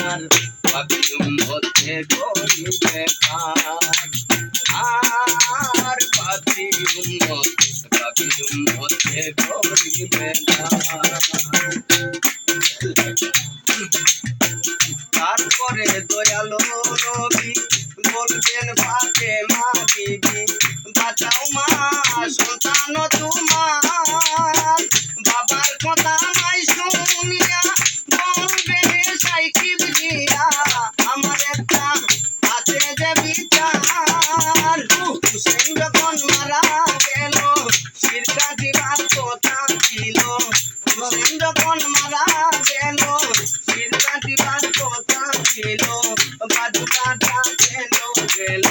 আমার পাপিয়ুম মধ্যে করিবে আর পাপিয়ুম পাপিয়ুম মধ্যে কাজ তারপরে দয়ালো নবী বলবেন ভাতে মা বিবি বাঁচাও মা, সন্তান তোমার। কথা ছিল বাজুকাটা কেন গেল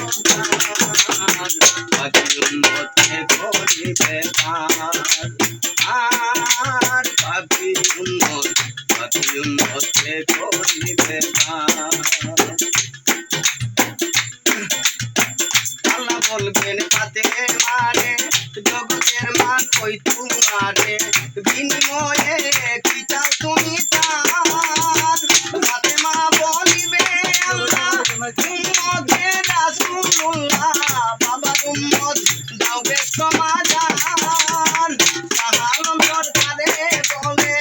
বাজুর মধ্যে করিবে তার আর পাপি উন্নত পাপি উন্নতে তুমি তার বেশ সমাধান সাহালম সরকারে বলে,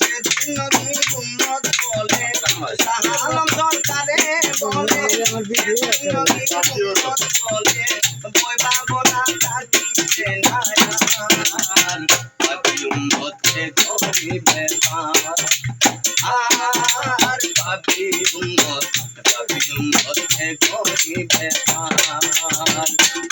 সেদিন নবী উম্মত বলে। সাহালম সরকারে বলে, সেদিন নবী উম্মত বলে। বই থাকিছে না আর তরে দিনে আদিন দিনে পাপি উম্মতে করিবে পার। আর পাপি উম্মত